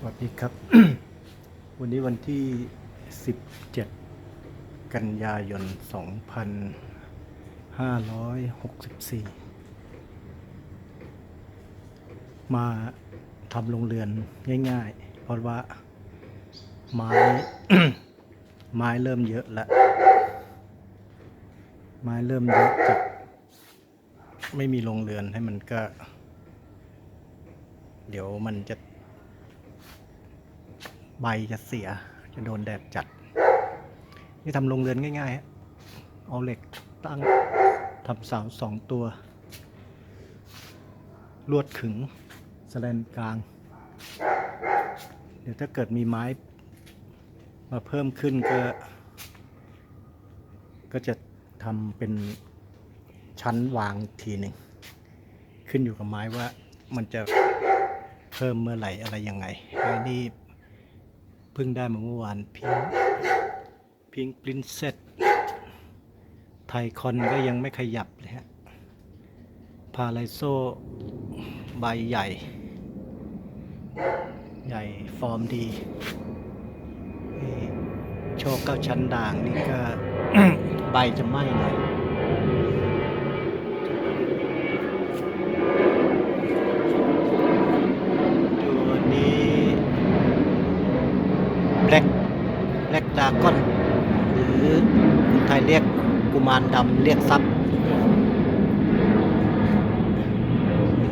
สวัสดีครับ วันนี้วันที่ 17 กันยายน 2564 มาทำโรงเรือนง่าย ๆ เพราะว่า ไม้ ไม้เริ่มเยอะแล้วไม้เริ่มเยอะจากไม่มีโรงเรือนให้มันก็ เดี๋ยวมันจะ ใบจะเสียจะโดนแดดจัด นี่ทำโรงเรือนง่ายๆ เอาเหล็กตั้งทำเสาสองตัว ลวดขึงสแลนกลาง เดี๋ยวถ้าเกิดมีไม้มาเพิ่มขึ้นก็ ก็จะทำเป็นชั้นวางทีหนึ่ง ขึ้นอยู่กับไม้ว่ามันจะเพิ่มเมื่อไหร่อะไรยังไงไอ้นี่ เพิ่งได้มาเมื่อวานพิงพิงปรินเซสไทคอนก็ยังไม่ขยับเลยฮะ พาไลโซใบใหญ่ ใหญ่ฟอร์มดีนี่โชคเก้าชั้นด่างนี่ก็ใบจะไหม้หน่อย ตัวนี้ แบล็ก แบล็กดากอนหรือคนไทยเรียกกุมารดำเรียกซับ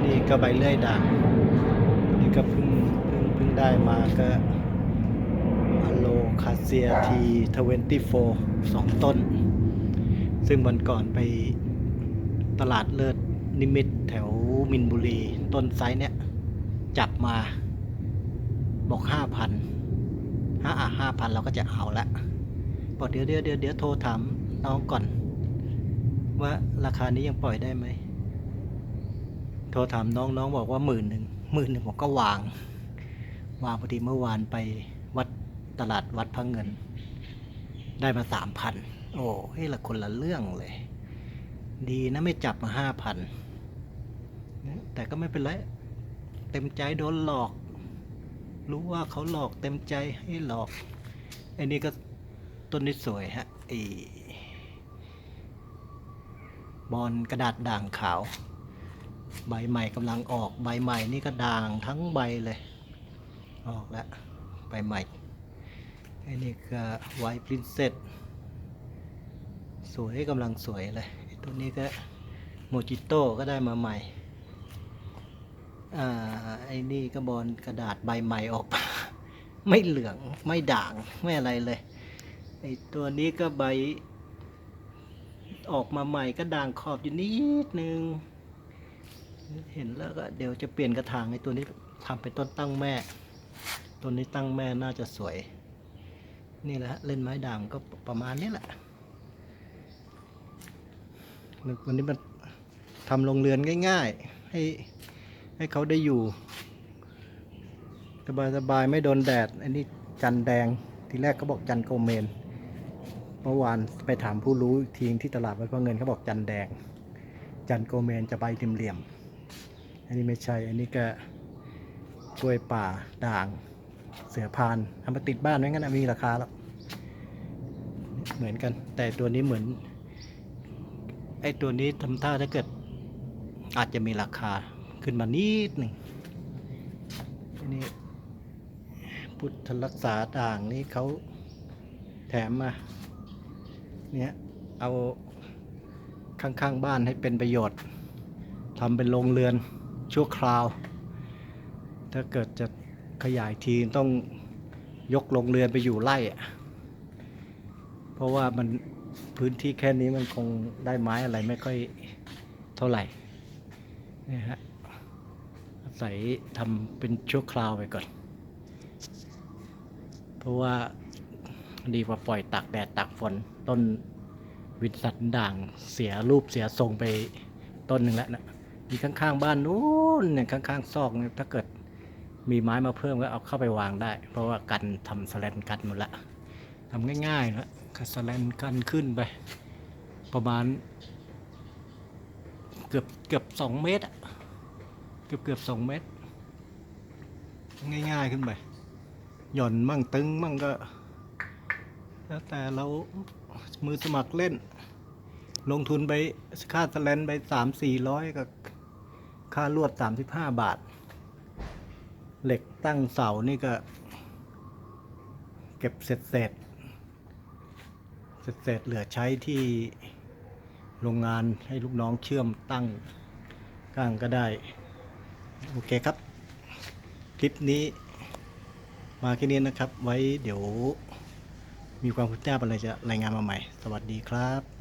นี่ก็ใบเลื่อยด่างนี่ก็เพิ่งเพิ่งเพิ่งได้มาก็อโลคาเซียทีทเวนตี้โฟสองต้น ซึ่งวันก่อนไปตลาดเลิศนิมิตแถวมินบุรี ต้นไซส์เนี้ยจับมาบอกห้าพัน ห้าอะห้าพันเราก็จะเอาละบอกเดี๋ยวเดี๋ยวเดี๋ยวเดี๋ยวโทรถามน้องก่อน ว่าราคานี้ยังปล่อยได้ไหมโทรถามน้องน้องบอกว่าหมื่นหนึ่งหมื่นหนึ่งผมก็วาง วางพอดีเมื่อวานไปวัดตลาดวัดพระเงิน ได้มาสามพันโอ้เฮ้ยละคนละเรื่องเลย ดีนะไม่จับมาห้าพันแต่ก็ไม่เป็นไร เต็มใจโดนหลอก รู้ว่าเขาหลอกเต็มใจให้หลอกอ้นี่ก็ต้นนี้สวยฮะไอ้บอลกระดาษด่างขาว ใบใหม่กำลังออกใบใหม่นี่ก็ด่างทั้งใบเลย ออกแล้วใบใหม่ไอ้นี่ก็ไวท์พรินเซสสวยกำลังสวยเลยไอ้ตัวนี้ก็โมจิโต้ก็ได้มาใหม่ อ่าไอ้นี่ก็บอลกระดาษใบใหม่ออกมาไม่เหลืองไม่ด่างไม่อะไรเลยไอ้ตัวนี้ก็ใบ ออกมาใหม่ก็ด่างขอบอยู่นิดนึง เห็นแล้วก็เดี๋ยวจะเปลี่ยนกระถางไอ้ตัวนี้ทำเป็นต้นตั้งแม่ ตัวนี้ตั้งแม่น่าจะสวย นี่แหละเล่นไม้ด่างก็ประมาณนี้แหละวันนี้มันทำโรงเรือนง่าย ๆ ให้ ให้เขาได้อยู่ สบายสบายไม่โดนแดด อันนี้จันแดง ทีแรกเขาบอกจันโกเมน เมื่อวานไปถามผู้รู้อีกทีที่ตลาดวัดพระเงินเขาบอกจันแดง จันโกเมนจะใบเหลี่ยม อันนี้ไม่ใช่ อันนี้ก็กล้วยป่าด่าง เสือพานทำมาติดบ้านไว้งั้นมีราคาแล้ว เหมือนกัน แต่ตัวนี้เหมือนไอ้ตัวนี้ทำท่าถ้าเกิดอาจจะมีราคา ขึ้นมานิดหนึ่งทีนี้พุทธรักษาด่างนี่เขาแถมมาเนี่ยเอาข้างๆบ้านให้เป็นประโยชน์ทำเป็นโรงเรือนชั่วคราว ถ้าเกิดจะขยายทีต้องยกโรงเรือนไปอยู่ไร่เพราะว่ามันพื้นที่แค่นี้มันคงได้ไม้อะไรไม่ค่อยเท่าไหร่นี่ฮะ อาศัยทำเป็นชั่วคราวไปก่อน เพราะว่าดีกว่าปล่อยตากแดดตากฝนต้นวินสันด่างเสียรูปเสียทรงไปต้นหนึ่งแล้วนะมีข้างๆบ้านนู้นเนี่ยข้างๆซอกเนี่ยถ้าเกิดมีไม้มาเพิ่มก็เอาเข้าไปวางได้ เพราะว่ากันทำสแลนกันหมดละทำง่ายๆนะสแลนกันขึ้นไป ประมาณ เกือบเกือบสองเมตรอะ เกือบเกือบสองเมตร ง่าย ๆขึ้นไป หย่อนมั่งตึงมั่งก็ แล้วแต่เรามือสมัครเล่น ลงทุนไปค่าสแลนไปสามสี่ร้อยกับค่าลวดสามสิบห้าบาท เหล็กตั้งเสานี่ก็ เก็บเสร็จเสร็จเสร็จเสร็จเหลือใช้ที่โรงงานให้ลูกน้องเชื่อมตั้งก้างก็ได้ โอเคครับ คลิปนี้มาแค่นี้นะครับ ไว้เดี๋ยว มีความคืบหน้าอะไรจะรายงานมาใหม่ สวัสดีครับ